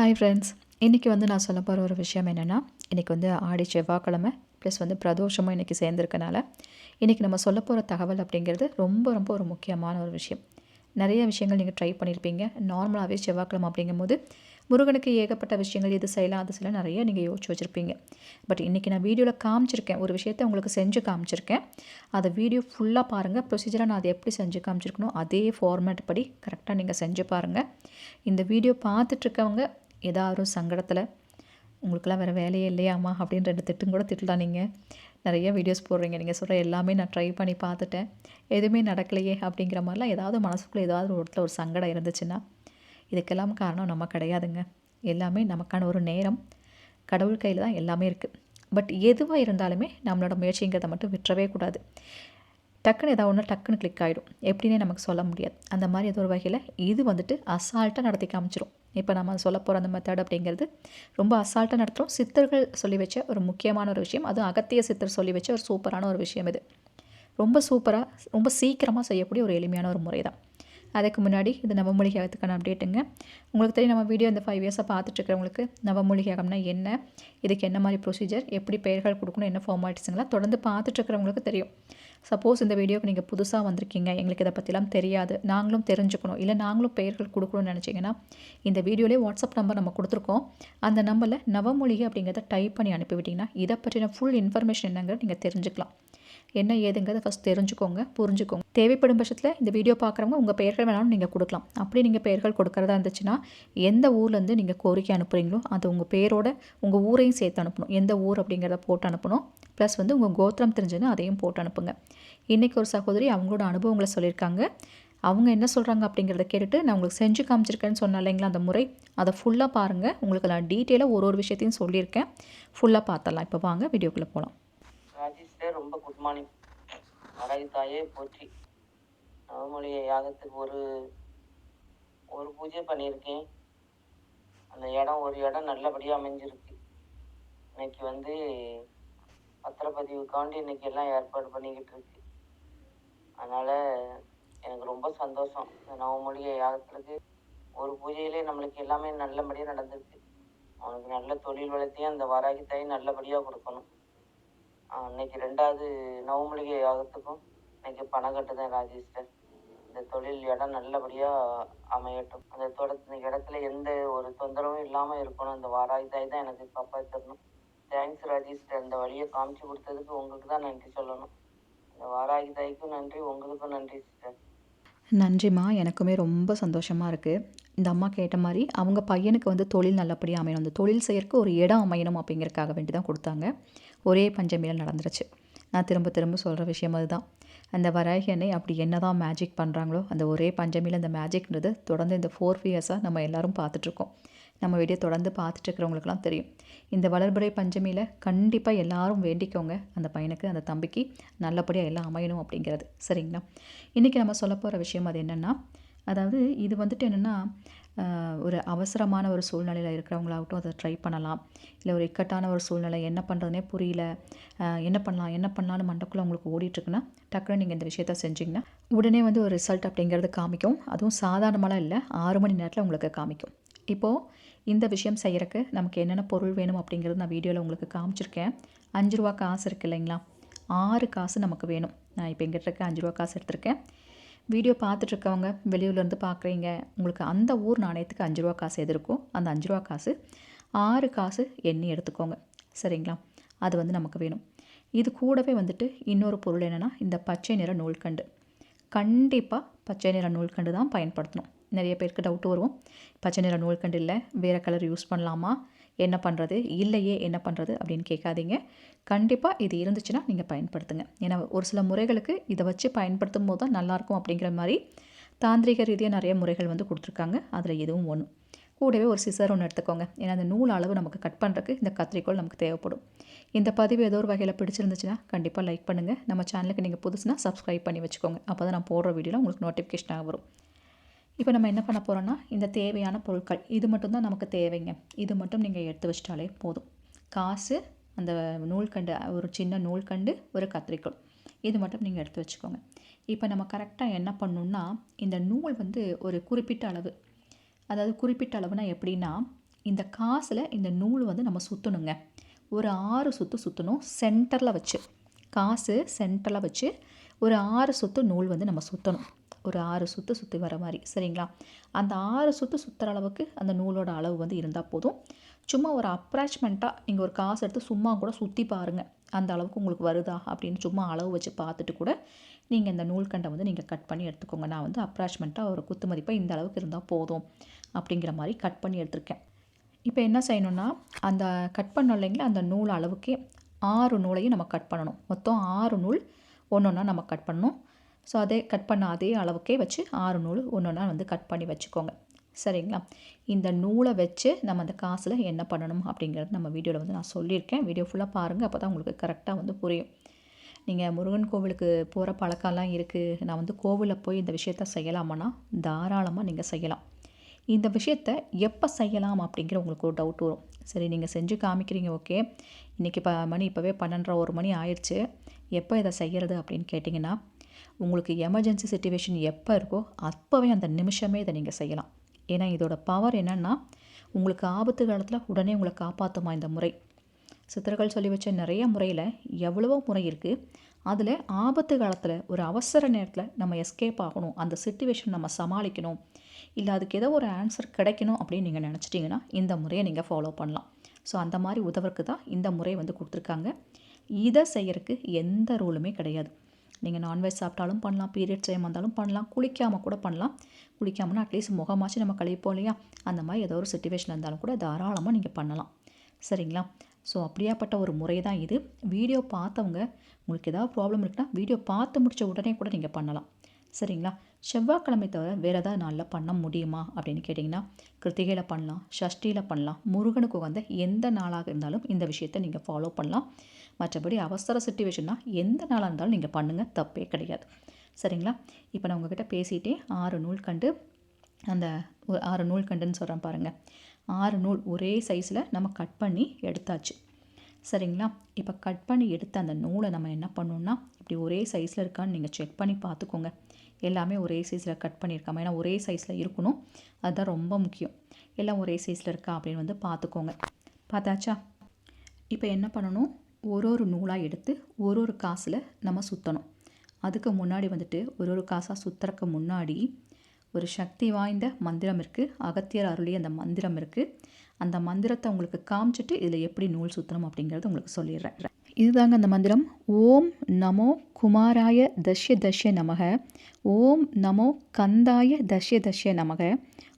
Hi friends இன்றைக்கி வந்து நான் சொல்ல போகிற ஒரு விஷயம் என்னென்னா இன்றைக்கி வந்து ஆடி செவ்வாய்க்கிழமை ப்ளஸ் வந்து பிரதோஷமும் இன்றைக்கி சேர்ந்துருக்கனால இன்றைக்கி நம்ம சொல்ல போகிற தகவல் அப்படிங்கிறது ரொம்ப ரொம்ப ஒரு முக்கியமான ஒரு விஷயம். நிறைய விஷயங்கள் நீங்கள் ட்ரை பண்ணியிருப்பீங்க நார்மலாகவே செவ்வாய்க்கிழமை அப்படிங்கும்போது முருகனுக்கு ஏகப்பட்ட விஷயங்கள் இது செய்யலாம் அது செய்யலாம் நிறைய நீங்கள் யோசிச்சு வச்சுருப்பீங்க. பட் இன்றைக்கி நான் வீடியோவில் காமிச்சிருக்கேன். ஒரு விஷயத்தை உங்களுக்கு செஞ்சு காமிச்சிருக்கேன். அதை வீடியோ ஃபுல்லாக பாருங்கள் ப்ரொசீஜராக நான் அதை எப்படி செஞ்சு காமிச்சிருக்கணும் அதே ஃபார்மேட் படி கரெக்டாக நீங்கள் செஞ்சு பாருங்கள் இந்த வீடியோ பார்த்துட்ருக்கவங்க ஏதாவது ஒரு சங்கடத்தில் உங்களுக்கெல்லாம் வேறு வேலையே இல்லையாம்மா அப்படின்னு ரெண்டு திட்டும் கூட திட்டலாம் நீங்கள் நிறைய வீடியோஸ் போடுறீங்க. நீங்கள் சொல்கிற எல்லாமே நான் ட்ரை பண்ணி பார்த்துட்டேன். எதுவுமே நடக்கலையே அப்படிங்கிற மாதிரிலாம் ஏதாவது மனசுக்குள்ளே ஏதாவது ஒரு இடத்துல ஒரு சங்கடம் இருந்துச்சுன்னா இதுக்கெல்லாம் காரணம் நம்ம கிடையாதுங்க. எல்லாமே நமக்கான ஒரு நேரம். கடவுள் கையில் தான் எல்லாமே இருக்குது பட் எதுவாக இருந்தாலுமே நம்மளோட முயற்சிங்கிறத மட்டும் விட்டுறவே கூடாது. டக்குன்னு ஏதாவது ஒன்று டக்குன்னு கிளிக் ஆகிடும் எப்படின்னே நமக்கு சொல்ல முடியாது. அந்த மாதிரி ஏதோ ஒரு வகையில் இது வந்துட்டு அசால்ட்டாக நடத்தி காமிச்சிரும். இப்போ நம்ம சொல்ல போகிற அந்த மெத்தட் அப்படிங்கிறது ரொம்ப அசால்ட்டாக நடத்துகிறோம் சித்தர்கள் சொல்லி வச்ச ஒரு முக்கியமான ஒரு விஷயம். அதுவும் அகத்திய சித்தர் சொல்லி வச்ச ஒரு சூப்பரான ஒரு விஷயம் இது. ரொம்ப சூப்பராக ரொம்ப சீக்கிரமாக செய்யக்கூடிய ஒரு எளிமையான ஒரு முறை தான் அதுக்கு முன்னாடி இது நவமூலிகையகத்துக்கான அப்டேட்டுங்க உங்களுக்கு தெரியும் நம்ம வீடியோ இந்த ஃபைவ் இயர்ஸாக பார்த்துட்ருக்கிறவங்களுக்கு நவமூலிகையகம்னா என்ன இதுக்கு என்ன மாதிரி ப்ரொசீஜர் எப்படி பெயர்கள் கொடுக்கணும் என்ன ஃபார்மாலிட்டிஸுங்களாம் தொடர்ந்து பார்த்துட்ருக்கிறவங்களுக்கு தெரியும். சப்போஸ் இந்த வீடியோக்கு நீங்கள் புதுசாக வந்திருக்கீங்க எங்களுக்கு இதை பற்றிலாம் தெரியாது நாங்களும் தெரிஞ்சுக்கணும் இல்லை நாங்களும் பெயர்கள் கொடுக்கணும்னு நினச்சிங்கன்னா இந்த வீடியோலேயே வாட்ஸ்அப் நம்பர் நம்ம கொடுத்துருக்கோம். அந்த நம்பரில் நவமொழிகை அப்படிங்கிறத டைப் பண்ணி அனுப்பிவிட்டிங்கன்னா இதை பற்றின ஃபுல் இன்ஃபர்மேஷன் என்னங்கிறத நீங்கள் தெரிஞ்சுக்கலாம். என்ன ஏதுங்கிறத ஃபஸ்ட் தெரிஞ்சுக்கோங்க புரிஞ்சுக்கோங்க. தேவைப்படும் பட்சத்தில் இந்த வீடியோ பார்க்குறவங்க உங்கள் பெயர்கள் வேணாலும் நீங்கள் கொடுக்கலாம். அப்படி நீங்கள் பெயர்கள் கொடுக்குறதா இருந்துச்சுன்னா எந்த ஊர்லேருந்து நீங்கள் கோரிக்கை அனுப்புகிறீங்களோ அது உங்கள் பேரோட உங்கள் ஊரையும் சேர்த்து அனுப்பணும். எந்த ஊர் அப்படிங்கிறத போட்டு அனுப்பணும். ப்ளஸ் வந்து உங்கள் கோத்திரம் தெரிஞ்சுன்னா அதையும் போட்டு அனுப்புங்க. இன்றைக்கி ஒரு சகோதரி அவங்களோட அனுபவங்களை சொல்லியிருக்காங்க. அவங்க என்ன சொல்கிறாங்க அப்படிங்கிறத கேட்டுட்டு நான் உங்களுக்கு செஞ்சு காமிச்சிருக்கேன்னு சொன்னேன் இல்லைங்களா அந்த முறை? அதை ஃபுல்லாக பாருங்கள் உங்களுக்கு நான் டீட்டெயிலாக ஒரு ஒரு விஷயத்தையும் சொல்லியிருக்கேன். ஃபுல்லாக பார்த்தலாம் இப்போ வாங்க வீடியோக்குள்ளே போகலாம் சார் ரொம்ப அழகு தாயே போற்றி. நவமொழிய யாகத்துக்கு ஒரு ஒரு பூஜை பண்ணியிருக்கேன். அந்த இடம் ஒரு இடம் நல்லபடியாக அமைஞ்சிருக்கு. இன்னைக்கு வந்து பத்திரப்பதிவுக்காண்டி இன்னைக்கு எல்லாம் ஏற்பாடு பண்ணிக்கிட்டு இருக்கு. அதனால் எனக்கு ரொம்ப சந்தோஷம். இந்த நவமொழிகை யாகத்துக்கு ஒரு பூஜையிலே நம்மளுக்கு எல்லாமே நல்லபடியாக நடந்திருக்கு. அவனுக்கு நல்ல தொழில் வளர்த்தையும் அந்த வராகி தாய் நல்லபடியாக கொடுக்கணும். இன்னைக்கு ரெண்டாவது நவமூலிகை யாகத்துக்கும் இன்னைக்கு பணம் கட்டுதேன் ராஜேஷ்டர் இந்த தொழில் இடம் நல்லபடியாக அமையட்டும். அந்த தொட இந்த இடத்துல எந்த ஒரு தொந்தரவும் இல்லாமல் இருக்கணும். இந்த வாராய் தாய் தான் எனக்கு காப்பாற்றணும் தேங்க்ஸ் ராஜேஷ்டர் இந்த வழியை காமிச்சு கொடுத்ததுக்கு உங்களுக்கு தான் நன்றி சொல்லணும். இந்த வாராகி தாய்க்கும் நன்றி. உங்களுக்கும் நன்றி சிஸ்டர். நன்றிம்மா. எனக்குமே ரொம்ப சந்தோஷமாக இருக்குது இந்த அம்மா கேட்ட மாதிரி அவங்க பையனுக்கு வந்து தொழில் நல்லபடியாக அமையணும். அந்த தொழில் செய்யறதுக்கு ஒரு இடம் அமையணும் அப்படிங்கிறதுக்காக வேண்டி தான் கொடுத்தாங்க. ஒரே பஞ்சமியில் நடந்துருச்சு. நான் திரும்ப திரும்ப சொல்கிற விஷயம் அதுதான். அந்த வராகி அன்னை அப்படி என்ன தான் மேஜிக் பண்ணுறாங்களோ அந்த ஒரே பஞ்சமியில் அந்த மேஜிக்ன்றது தொடர்ந்து இந்த ஃபோர் இயர்ஸாக நம்ம எல்லாரும் பார்த்துட்ருக்கோம். நம்ம வீடியோ தொடர்ந்து பார்த்துட்ருக்கிறவங்களுக்குலாம் தெரியும். இந்த வளர்புரை பஞ்சமியில் கண்டிப்பாக எல்லாரும் வேண்டிக்கோங்க. அந்த பையனுக்கு அந்த தம்பிக்கு நல்லபடியாக எல்லாம் அமையணும் அப்படிங்கிறது. சரிங்களா? இன்றைக்கி நம்ம சொல்ல போகிற விஷயம் அது என்னென்னா அதாவது இது வந்துட்டு என்னென்னா ஒரு அவசரமான ஒரு சூழ்நிலையில் இருக்கிறவங்களாகட்டும் அதை ட்ரை பண்ணலாம். இல்லை ஒரு இக்கட்டான ஒரு சூழ்நிலை என்ன பண்ணுறதுனே புரியல என்ன பண்ணலாம் என்ன பண்ணலான்னு மண்டக்குள்ளே உங்களுக்கு ஓடிட்டுருக்குன்னா டக்குன்னு நீங்கள் இந்த விஷயத்த செஞ்சிங்கன்னா உடனே வந்து ஒரு ரிசல்ட் அப்படிங்கிறது காமிக்கும். அதுவும் சாதாரணமாலாம் இல்லை ஆறு மணி நேரத்தில் உங்களுக்கு காமிக்கும். இப்போது இந்த விஷயம் செய்கிறக்கு நமக்கு என்னென்ன பொருள் வேணும் அப்படிங்கிறது நான் வீடியோவில் உங்களுக்கு காமிச்சிருக்கேன். அஞ்சு ரூபா காசு இருக்குது இல்லைங்களா? ஆறு காசு நமக்கு வேணும். நான் இப்போ எங்கிட்ட இருக்க அஞ்சு ரூபா காசு எடுத்திருக்கேன். வீடியோ பார்த்துட்ருக்கவங்க வெளியூர்லேருந்து பார்க்குறீங்க உங்களுக்கு அந்த ஊர் நாணயத்துக்கு அஞ்சு ரூபா காசு எது இருக்கோ அந்த அஞ்சு ரூபா காசு ஆறு காசு எண்ணி எடுத்துக்கோங்க. சரிங்களா? அது வந்து நமக்கு வேணும். இது கூடவே வந்துட்டு இன்னொரு பொருள் என்னென்னா இந்த பச்சை நிற நூல்கண்டு. கண்டிப்பாக பச்சை நிற நூல்கண்டு தான் பயன்படுத்தணும். நிறைய பேருக்கு டவுட் வருவோம் பச்சை நிற நூல்கண்டு இல்லை வேறு கலர் யூஸ் பண்ணலாமா? என்ன பண்ணுறது இல்லையே என்ன பண்ணுறது அப்படின்னு கேட்காதீங்க. கண்டிப்பாக இது இருந்துச்சுன்னா நீங்கள் பயன்படுத்துங்க. ஏன்னா ஒரு சில முறைகளுக்கு இதை வச்சு பயன்படுத்தும் போது தான் நல்லாயிருக்கும் அப்படிங்கிற மாதிரி தாந்திரிக ரீதியாக நிறைய முறைகள் வந்து கொடுத்துருக்காங்க. அதில் எதுவும் ஒன்று கூடவே ஒரு சிசர் ஒன்று எடுத்துக்கோங்க. ஏன்னா அந்த நூல் அளவு நமக்கு கட் பண்ணுறதுக்கு இந்த கத்திரிக்கோள் நமக்கு தேவைப்படும். இந்த பதிவு ஏதோ ஒரு வகையில் பிடிச்சிருந்துச்சுன்னா கண்டிப்பாக லைக் பண்ணுங்கள் நம்ம சேனலுக்கு நீங்கள் புதுசுனா சப்ஸ்கிரைப் பண்ணி வச்சுக்கோங்க. அப்போ தான் நான் போடுற வீடியோவில் உங்களுக்கு நோட்டிஃபிகேஷனாக வரும். இப்போ நம்ம என்ன பண்ண போகிறோன்னா இந்த தேவையான பொருட்கள் இது மட்டும்தான் நமக்கு தேவைங்க. இது மட்டும் நீங்கள் எடுத்து வச்சிட்டாலே போதும். காசு அந்த நூல்கண்டு ஒரு சின்ன நூல்கண்டு ஒரு கத்திரிக்கோள் இது மட்டும் நீங்கள் எடுத்து வச்சுக்கோங்க. இப்போ நம்ம கரெக்டாக என்ன பண்ணணும்னா இந்த நூல் வந்து ஒரு குறிப்பிட்ட அளவு. அதாவது குறிப்பிட்ட அளவுனா எப்படின்னா இந்த காசில் இந்த நூல் வந்து நம்ம சுற்றணுங்க ஒரு ஆறு சுற்று சுற்றணும் சென்டரில் வச்சு. காசு சென்டரில் வச்சு ஒரு ஆறு சுற்று நூல் வந்து நம்ம சுற்றணும் ஒரு ஆறு சுற்று சுற்றி வர மாதிரி சரிங்களா? அந்த ஆறு சுற்று சுற்றுற அளவுக்கு அந்த நூலோட அளவு வந்து இருந்தால் போதும். சும்மா ஒரு அப்ராச்மெண்ட்டாக நீங்கள் ஒரு காசு எடுத்து சும்மா கூட சுற்றி பாருங்கள் அந்த அளவுக்கு உங்களுக்கு வருதா? அப்படின்னு சும்மா அளவு வச்சு பார்த்துட்டு கூட நீங்கள் இந்த நூல்கண்டை வந்து நீங்கள் கட் பண்ணி எடுத்துக்கோங்க. நான் வந்து அப்ராச்மெண்ட்டாக ஒரு குத்து மதிப்பாக இந்த அளவுக்கு இருந்தால் போதும் அப்படிங்கிற மாதிரி கட் பண்ணி எடுத்திருக்கேன். இப்போ என்ன செய்யணும்னா அந்த கட் பண்ணோம் இல்லைங்களா? அந்த நூல் அளவுக்கே ஆறு நூலையும் நம்ம கட் பண்ணணும். மொத்தம் ஆறு நூல் ஒன்று ஒன்றா நம்ம கட் பண்ணணும் ஸோ அதே கட் பண்ண அதே அளவுக்கே வச்சு ஆறு நூல் ஒன்று ஒன்றா வந்து கட் பண்ணி வச்சுக்கோங்க. சரிங்களா? இந்த நூலை வச்சு நம்ம அந்த காசில் என்ன பண்ணணும் அப்படிங்கிறது நம்ம வீடியோவில் வந்து நான் சொல்லியிருக்கேன். வீடியோ ஃபுல்லாக பாருங்கள் அப்போ தான் உங்களுக்கு கரெக்டாக வந்து புரியும். நீங்கள் முருகன் கோவிலுக்கு போகிற பழக்கம்லாம் இருக்குது நான் வந்து கோவிலில் போய் இந்த விஷயத்த செய்யலாமான்னா தாராளமாக நீங்கள் செய்யலாம். இந்த விஷயத்த எப்போ செய்யலாம் அப்படிங்கிற உங்களுக்கு ஒரு டவுட் வரும். சரி நீங்கள் செஞ்சு காமிக்கிறீங்க ஓகே இன்றைக்கி இப்போ மணி இப்போவே பன்னெண்டரை ஒரு மணி ஆயிடுச்சு எப்போ இதை செய்கிறது அப்படின்னு கேட்டிங்கன்னா உங்களுக்கு எமர்ஜென்சி சுச்சுவேஷன் எப்போ இருக்கோ அப்போவே அந்த நிமிஷமே இதை நீங்கள் செய்யலாம். ஏன்னா இதோட பவர் என்னென்னா உங்களுக்கு ஆபத்து காலத்தில் உடனே உங்களை காப்பாற்றுமா இந்த முறை. சித்தர்கள் சொல்லி வச்ச நிறைய முறையில் எவ்வளவோ முறை இருக்குது அதில் ஆபத்து காலத்தில் ஒரு அவசர நேரத்தில் நம்ம எஸ்கேப் ஆகணும். அந்த சுச்சுவேஷன் நம்ம சமாளிக்கணும். இல்லை அதுக்கு ஏதோ ஒரு ஆன்சர் கிடைக்கணும் அப்படின்னு நீங்கள் நினச்சிட்டிங்கன்னா இந்த முறையை நீங்கள் ஃபாலோ பண்ணலாம். ஸோ அந்த மாதிரி உதவுறதுக்கு தான் இந்த முறை வந்து கொடுத்துருக்காங்க. இதை செய்கிறதுக்கு எந்த ரூலுமே கிடையாது. நீங்கள் நான்வெஜ் சாப்பிட்டாலும் பண்ணலாம் பீரியட் டைம் வந்தாலும் பண்ணலாம் குளிக்காமல் கூட பண்ணலாம். குளிக்காமன்னா அட்லீஸ்ட் முகமாச்சு நம்ம கழிப்போம் இல்லையா? அந்த மாதிரி ஏதோ ஒரு சுச்சுவேஷன் இருந்தாலும் கூட தாராளமாக நீங்கள் பண்ணலாம். சரிங்களா? ஸோ அப்படியாப்பட்ட ஒரு முறை தான் இது. வீடியோ பார்த்தவங்க உங்களுக்கு ஏதாவது ப்ராப்ளம் இருக்குன்னா வீடியோ பார்த்து முடித்த உடனே கூட நீங்கள் பண்ணலாம். சரிங்களா? செவ்வாய்க்கிழமை தவிர வேறு ஏதாவது நாளில் பண்ண முடியுமா அப்படின்னு கேட்டிங்கன்னா கிருத்திகையில் பண்ணலாம் ஷஷ்டியில் பண்ணலாம் முருகனுக்கு உகந்த எந்த நாளாக இருந்தாலும் இந்த விஷயத்தை நீங்கள் ஃபாலோ பண்ணலாம். மற்றபடி அவசர சுச்சுவேஷன்னா எந்த நாளாக இருந்தாலும் நீங்கள் பண்ணுங்கள் தப்பே கிடையாது. சரிங்களா? இப்போ நான் உங்ககிட்ட பேசிகிட்டே ஆறு நூல் கண்டு அந்த ஆறு நூல் கண்டுன்னு சொல்கிறேன் பாருங்கள் ஆறு நூல் ஒரே சைஸில் நம்ம கட் பண்ணி எடுத்தாச்சு. சரிங்களா? இப்போ கட் பண்ணி எடுத்த அந்த நூலை நம்ம என்ன பண்ணோம்னா இப்படி ஒரே சைஸில் இருக்கான்னு நீங்கள் செக் பண்ணி பார்த்துக்கோங்க. எல்லாமே ஒரே சைஸில் கட் பண்ணியிருக்காம ஏன்னா ஒரே சைஸில் இருக்கணும். அதுதான் ரொம்ப முக்கியம். எல்லாம் ஒரே சைஸில் இருக்கா அப்படின்னு வந்து பார்த்துக்கோங்க. பார்த்தாச்சா? இப்போ என்ன பண்ணணும்? ஒரு ஒரு நூலாக எடுத்து ஒரு ஒரு காசில் நம்ம சுற்றணும் அதுக்கு முன்னாடி வந்துட்டு ஒரு ஒரு காசாக சுற்றுறக்கு முன்னாடி ஒரு சக்தி வாய்ந்த மந்திரம் இருக்குது அகத்தியர் அருளி அந்த மந்திரம் இருக்குது அந்த மந்திரத்தை உங்களுக்கு காமிச்சிட்டு இதில் எப்படி நூல் சுற்றணும் அப்படிங்கிறது உங்களுக்கு சொல்லிடுறேன். இதுதாங்க அந்த மந்திரம். ஓம் நமோ குமாராய தஷ்ய தஷ்ய நமக. ஓம் நமோ கந்தாய தஷ்ய தஷ்ய நமக.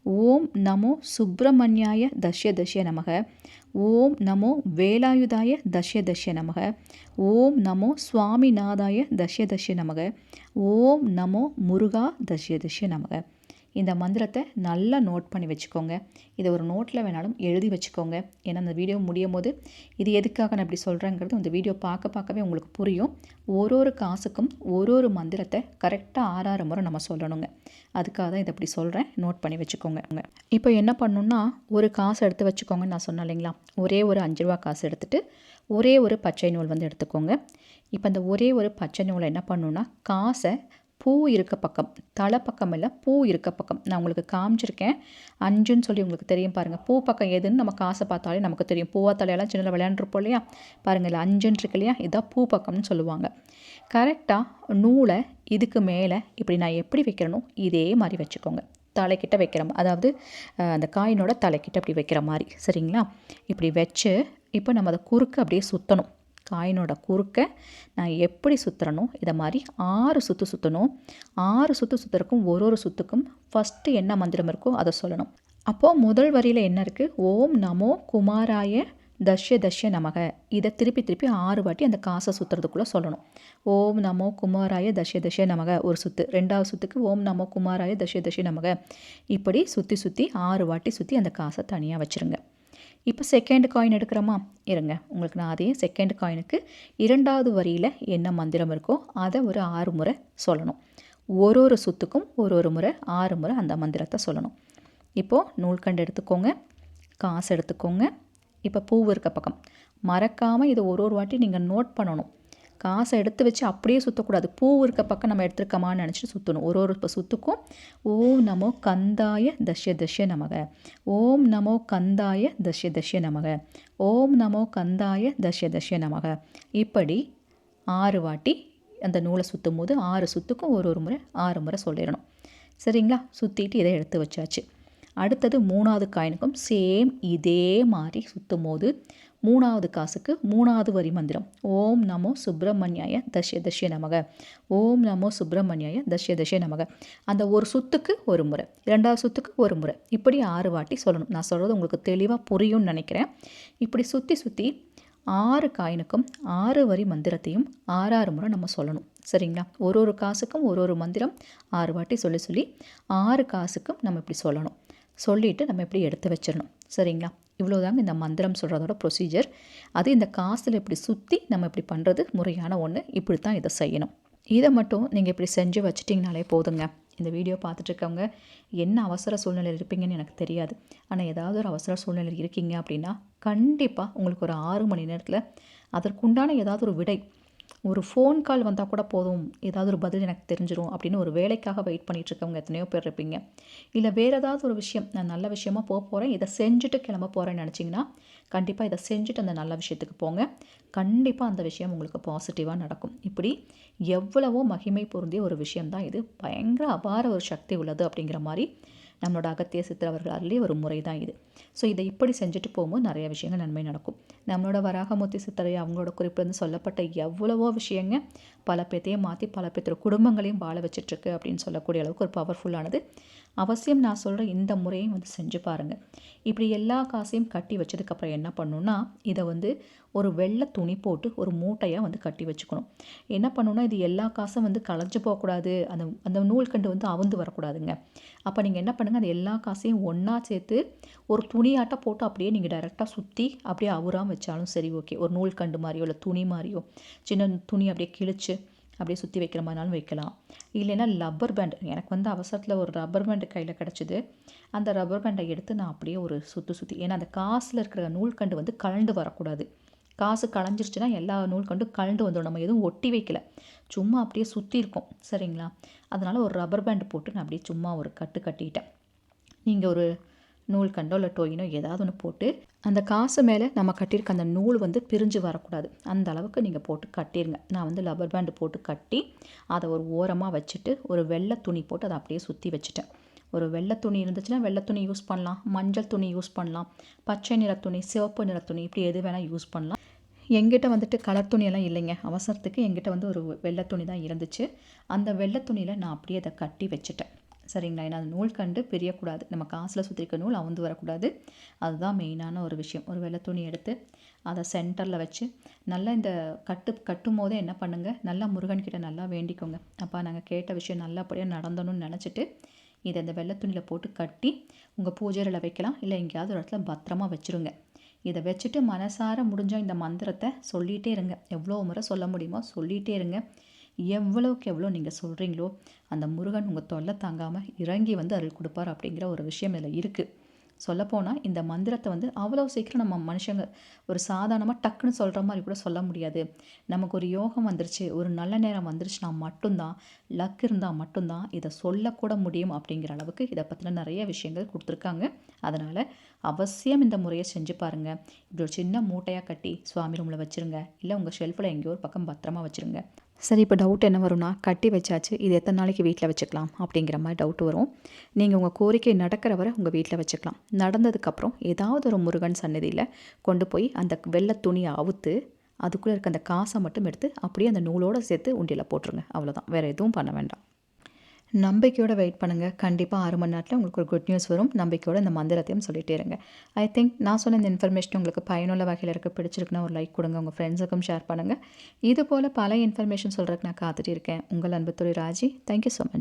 ஓம் நமோ சுப்பிரமணியாய தஷ்ய தஷ்ய நமக. ஓம் நமோ வேலாயுதாய தஷ்ய தஷ்ய நமக. ஓம் நமோ சுவாமிநாதாய தஷ்ய தஷ்ய நமக. ஓம் நமோ முருகா தஷ்ய தஷ்ய நமக. இந்த மந்திரத்தை நல்லா நோட் பண்ணி வச்சுக்கோங்க. இதை ஒரு நோட்டில் வேணாலும் எழுதி வச்சுக்கோங்க. ஏன்னா அந்த வீடியோ முடியும் போது இது எதுக்காக நான் இப்படி சொல்கிறேங்கிறது இந்த வீடியோ பார்க்க பார்க்கவே உங்களுக்கு புரியும். ஒரு ஒரு காசுக்கும் ஒரு ஒரு மந்திரத்தை கரெக்டாக ஆறாறு முறை நம்ம சொல்லணுங்க. அதுக்காக தான் இதை இப்படி சொல்கிறேன் நோட் பண்ணி வச்சுக்கோங்க. இப்போ என்ன பண்ணணும்னா ஒரு காசு எடுத்து வச்சுக்கோங்கன்னு நான் சொன்னேன் இல்லைங்களா? ஒரே ஒரு அஞ்சு ரூபா காசு எடுத்துகிட்டு ஒரே ஒரு பச்சை நூல் வந்து எடுத்துக்கோங்க. இப்போ அந்த ஒரே ஒரு பச்சை நூலை என்ன பண்ணணுன்னா காசை பூ இருக்க பக்கம் தலை பக்கம் இல்லை பூ இருக்க பக்கம். நான் உங்களுக்கு காமிச்சிருக்கேன். அஞ்சுன்னு சொல்லி உங்களுக்கு தெரியும் பாருங்கள் பூ பக்கம் எதுன்னு நம்ம காசை பார்த்தாலே நமக்கு தெரியும். பூவா தலையெல்லாம் சின்ன விளையாண்டுருப்போம் இல்லையா? பாருங்கள் இல்லை அஞ்சுன்னு இருக்கு இல்லையா? இதான் பூ பக்கம்னு சொல்லுவாங்க. கரெக்டாக நூலை இதுக்கு மேலே இப்படி நான் எப்படி வைக்கிறேனோ இதே மாதிரி வச்சுக்கோங்க. தலைக்கிட்ட வைக்கிற அதாவது அந்த காயினோட தலைக்கிட்ட அப்படி வைக்கிற மாதிரி. சரிங்களா? இப்படி வச்சு இப்போ நம்ம அதை குறுக்க அப்படியே சுற்றணும் காயினோட குறுக்க நான் எப்படி சுற்றுறனோ இதை மாதிரி ஆறு சுற்று சுற்றணும் ஆறு சுற்று சுற்றுறக்கும் ஒரு ஒரு சுற்றுக்கும் ஃபஸ்ட்டு என்ன மந்திரம் இருக்கோ அதை சொல்லணும். அப்போது முதல் வரியில் என்ன இருக்குது ஓம் நமோ குமாராய தஷ்ய தஷ்ய நமக. இதை திருப்பி திருப்பி ஆறு வாட்டி அந்த காசை சுற்றுறதுக்குள்ளே சொல்லணும். ஓம் நமோ குமாராய தஷ்ய தஷ்ய நமக. ஒரு சுற்று ரெண்டாவது சுற்றுக்கு ஓம் நமோ குமாராய தஷ்ய தஷ்ய நமக. இப்படி சுற்றி சுற்றி ஆறு வாட்டி சுற்றி அந்த காசை தனியாக வச்சுருங்க. இப்போ செகண்ட் காயின் எடுக்கிறோமா? இருங்க உங்களுக்கு நான் அதே செகண்ட் காயினுக்கு இரண்டாவது வரியில் என்ன மந்திரம் இருக்கோ அதை ஒரு ஆறு முறை சொல்லணும். ஒரு ஒரு சுத்துக்கும் ஒரு ஒரு முறை ஆறு முறை அந்த மந்திரத்தை சொல்லணும். இப்போது நூல்கண்டு எடுத்துக்கோங்க காசு எடுத்துக்கோங்க. இப்போ பூ இருக்க பக்கம். மறக்காமல் இதை ஒரு ஒரு வாட்டி நீங்கள் நோட் பண்ணணும். காசை எடுத்து வச்சு அப்படியே சுற்றக்கூடாது பூ இருக்க பக்கம் நம்ம எடுத்துருக்கோமான்னு நினச்சிட்டு சுற்றணும் ஒரு ஒரு சுத்துக்கும். ஓம் நமோ கந்தாய தஷ்ய தஷ்ய நமக. ஓம் நமோ கந்தாய தஷ்ய தஷ்ய நமக. ஓம் நமோ கந்தாய தஷ்ய தஷ்ய நமக. இப்படி ஆறு வாட்டி அந்த நூலை சுற்றும் போது ஆறு சுத்துக்கும் ஒரு ஒரு முறை ஆறு முறை சொல்லிடணும். சரிங்களா? சுற்றிட்டு இதை எடுத்து வச்சாச்சு. அடுத்தது மூணாவது காயினுக்கும் சேம் இதே மாதிரி சுற்றும் போது மூணாவது காசுக்கு மூணாவது வரி மந்திரம். ஓம் நமோ சுப்பிரமணியாய தஷ்ய தஷ்ய நமக. ஓம் நமோ சுப்பிரமணியாய தஷ்ய தஷ்ய நமக. அந்த ஒரு சுத்துக்கு ஒரு முறை இரண்டாவது சுத்துக்கு ஒரு முறை. இப்படி ஆறு வாட்டி சொல்லணும். நான் சொல்கிறது உங்களுக்கு தெளிவாக புரியும்னு நினைக்கிறேன். இப்படி சுற்றி சுற்றி ஆறு காயினுக்கும் ஆறு வரி மந்திரத்தையும் ஆறாறு முறை நம்ம சொல்லணும். சரிங்களா? ஒரு ஒரு காசுக்கும் ஒரு ஒரு மந்திரம் ஆறு வாட்டி சொல்லி சொல்லி ஆறு காசுக்கும் நம்ம இப்படி சொல்லணும். சொல்லிவிட்டு நம்ம இப்படி எடுத்து வச்சிடணும். சரிங்களா? இவ்வளோதாங்க இந்த மந்திரம் சொல்கிறதோட ப்ரொசீஜர் அது இந்த காசில் இப்படி சுற்றி நம்ம இப்படி பண்ணுறது முறையான ஒன்று இப்படி தான் இதை செய்யணும். இதை மட்டும் நீங்கள் இப்படி செஞ்சு வச்சிட்டிங்கனாலே போதுங்க. இந்த வீடியோ பார்த்துட்ருக்கவங்க என்ன அவசர சூழ்நிலையில் இருப்பீங்கன்னு எனக்கு தெரியாது. ஆனால் ஏதாவது ஒரு அவசர சூழ்நிலையில் இருக்கீங்க அப்படின்னா கண்டிப்பாக உங்களுக்கு ஒரு ஆறு மணி நேரத்தில் அதற்குண்டான ஏதாவது ஒரு விடை ஒரு ஃபோன் கால் வந்தால் கூட போதும். ஏதாவது ஒரு பதில் எனக்கு தெரிஞ்சிடும் அப்படின்னு ஒரு வேலைக்காக வெயிட் பண்ணிகிட்ருக்கவங்க எத்தனையோ பேர் இருப்பீங்க. இல்லை வேறு ஏதாவது ஒரு விஷயம் நான் நல்ல விஷயமா போக போகிறேன் இதை செஞ்சுட்டு கிளம்ப போகிறேன்னு நினச்சிங்கன்னா கண்டிப்பாக இதை செஞ்சுட்டு அந்த நல்ல விஷயத்துக்கு போங்க. கண்டிப்பாக அந்த விஷயம் உங்களுக்கு பாசிட்டிவாக நடக்கும். இப்படி எவ்வளவோ மகிமை பொருந்திய ஒரு விஷயம்தான் இது. பயங்கர அபார ஒரு சக்தி உள்ளது அப்படிங்கிற மாதிரி நம்மளோட அகத்திய சித்தர் அவர்கள் அருளி ஒரு முறை தான் இது. ஸோ இதை இப்படி செஞ்சுட்டு போகும்போது நிறைய விஷயங்கள் நன்மை நடக்கும். நம்மளோட வராகமூர்த்தி சித்தரை அவங்களோட குறிப்பிலிருந்து சொல்லப்பட்ட எவ்வளவோ விஷயங்க பல பேத்தையும் மாற்றி பல பேர்த்தோட குடும்பங்களையும் வாழ வச்சிட்ருக்கு அப்படின்னு சொல்லக்கூடிய அளவுக்கு ஒரு பவர்ஃபுல்லானது அவசியம் நான் சொல்கிற இந்த முறையும் வந்து செஞ்சு பாருங்கள் இப்படி எல்லா காசையும் கட்டி வச்சதுக்கப்புறம் என்ன பண்ணணுன்னா இதை வந்து ஒரு வெள்ளை துணி போட்டு ஒரு மூட்டையாக வந்து கட்டி வச்சுக்கணும். என்ன பண்ணணுன்னா இது எல்லா காசும் வந்து களைஞ்சு போகக்கூடாது. அந்த அந்த நூல்கண்டு வந்து அவுந்து வரக்கூடாதுங்க. அப்போ நீங்கள் என்ன பண்ணுங்கள் அது எல்லா காசையும் ஒன்றா சேர்த்து ஒரு துணியாட்டம் போட்டு அப்படியே நீங்கள் டைரெக்டாக சுற்றி அப்படியே அவுறாமல் வச்சாலும் சரி ஓகே ஒரு நூல் கண்டு மாதிரியோ இல்லை துணி மாதிரியோ சின்ன துணி அப்படியே கிழிச்சு அப்படியே சுற்றி வைக்கிற மாதிரினாலும் வைக்கலாம். இல்லைன்னா ரப்பர் பேண்ட் எனக்கு வந்து அவசரத்தில் ஒரு ரப்பர் பேண்டு கையில் கிடச்சிது. அந்த ரப்பர் பேண்டை எடுத்து நான் அப்படியே ஒரு சுற்றி சுற்றி ஏன்னா அந்த காசில் இருக்கிற நூல்கண்டு வந்து கலண்டு வரக்கூடாது. காசு களைஞ்சிருச்சுன்னா எல்லா நூல்கண்டும் கலண்டு வந்துடும். நம்ம எதுவும் ஒட்டி வைக்கல. சும்மா அப்படியே சுற்றி இருக்கும். சரிங்களா? அதனால் ஒரு ரப்பர் பேண்ட் போட்டு நான் அப்படியே சும்மா ஒரு கட்டு கட்டிட்டேன். நீங்கள் ஒரு நூல் கண்டோ இல்லை டொயினோ ஏதாவது ஒன்று போட்டு அந்த காசு மேலே நம்ம கட்டியிருக்க அந்த நூல் வந்து பிரிஞ்சு வரக்கூடாது. அந்த அளவுக்கு நீங்கள் போட்டு கட்டிடுங்க நான் வந்து லப்பர் பேண்டு போட்டு கட்டி அதை ஒரு ஓரமாக வச்சுட்டு ஒரு வெள்ளை துணி போட்டு அதை அப்படியே சுற்றி வச்சுட்டேன். ஒரு வெள்ளை துணி இருந்துச்சுன்னா வெள்ளை துணி யூஸ் பண்ணலாம். மஞ்சள் துணி யூஸ் பண்ணலாம். பச்சை நிற துணி சிவப்பு நிற துணி இப்படி எது வேணால் யூஸ் பண்ணலாம். எங்கிட்ட வந்துட்டு கலர் துணியெல்லாம் இல்லைங்க. அவசரத்துக்கு எங்கிட்ட வந்து ஒரு வெள்ளை துணி தான் இருந்துச்சு. அந்த வெள்ளை துணியில் நான் அப்படியே அதை கட்டி வச்சுட்டேன். சரிங்களா? ஏன்னா அந்த நூல் கண்டு பிரியக்கூடாது. நம்ம காசில் சுற்றிருக்க நூல் அவுந்து வரக்கூடாது. அதுதான் மெயினான ஒரு விஷயம். ஒரு வெள்ளை துணி எடுத்து அதை சென்டரில் வச்சு நல்லா இந்த கட்டு கட்டும் போதே என்ன பண்ணுங்கள் நல்லா முருகன்கிட்ட நல்லா வேண்டிக்கோங்க. அப்பா நாங்கள் கேட்ட விஷயம் நல்லபடியாக நடந்தணும்னு நினச்சிட்டு இதை இந்த வெள்ளை துணியில் போட்டு கட்டி உங்கள் பூஜையில் வைக்கலாம். இல்லை எங்கேயாவது ஒரு இடத்துல பத்திரமா வச்சுருங்க. இதை வச்சுட்டு மனசார முடிஞ்ச இந்த மந்திரத்தை சொல்லிகிட்டே இருங்க. எவ்வளோ முறை சொல்ல முடியுமோ சொல்லிகிட்டே இருங்க. எவ்வளோக்கு எவ்வளோ நீங்கள் சொல்கிறீங்களோ அந்த முருகன் உங்கள் தொல்லை தாங்காமல் இறங்கி வந்து அருள் கொடுப்பார் அப்படிங்கிற ஒரு விஷயம் இதில் இருக்குது சொல்லப்போனால் இந்த மந்திரத்தை வந்து அவ்வளோ சீக்கிரம் நம்ம மனுஷங்க ஒரு சாதாரணமாக டக்குன்னு சொல்கிற மாதிரி கூட சொல்ல முடியாது. நமக்கு ஒரு யோகம் வந்துருச்சு ஒரு நல்ல நேரம் வந்துருச்சுன்னா மட்டும்தான் லக் இருந்தால் மட்டும்தான் இதை சொல்லக்கூட முடியும் அப்படிங்கிற அளவுக்கு இதை பற்றின நிறைய விஷயங்கள் கொடுத்துருக்காங்க. அதனால் அவசியம் இந்த முறையை செஞ்சு பாருங்கள் இப்படி ஒரு சின்ன மூட்டையாக கட்டி சுவாமி ரூமில் வச்சுருங்க. இல்லை உங்கள் ஷெல்ஃபில் எங்கேயோ ஒரு பக்கம் பத்திரமா வச்சுருங்க. சரி இப்போ டவுட் என்ன வரும்னா கட்டி வச்சாச்சு இது எத்தனை நாளைக்கு வீட்டில் வச்சுக்கலாம் அப்படிங்கிற மாதிரி டவுட் வரும். நீங்கள் உங்கள் கோரிக்கை நடக்கிற வரை உங்கள் வீட்டில் வச்சுக்கலாம். நடந்ததுக்கப்புறம் ஏதாவது ஒரு முருகன் சன்னதியில் கொண்டு போய் அந்த வெள்ளை துணியை அவுத்து அதுக்குள்ளே இருக்க அந்த காசை மட்டும் எடுத்து அப்படியே அந்த நூலோடு சேர்த்து உண்டியில் போட்டுருங்க. அவ்வளோதான் வேறு எதுவும் பண்ண வேண்டாம். நம்பிக்கையோட வெயிட் பண்ணுங்கள் கண்டிப்பாக ஆறு மணி நேரத்தில் உங்களுக்கு ஒரு குட் நியூஸ் வரும். நம்பிக்கையோட இந்த மந்திரத்தையும் சொல்லிகிட்டே இருங்க. ஐ திங்க் நான் சொன்ன இந்த இன்ஃபர்மேஷன் உங்களுக்கு பயனுள்ள வகையில் இருக்க. பிடிச்சிருக்குன்னா ஒரு லைக் கொடுங்க. உங்கள் ஃப்ரெண்ட்ஸுக்கும் ஷேர் பண்ணுங்கள் இது போல் பல இன்ஃபர்மேஷன் சொல்கிறதுக்கு நான் காத்துட்டு இருக்கேன். உங்கள் அன்புத்துறை Raji. Thank you so much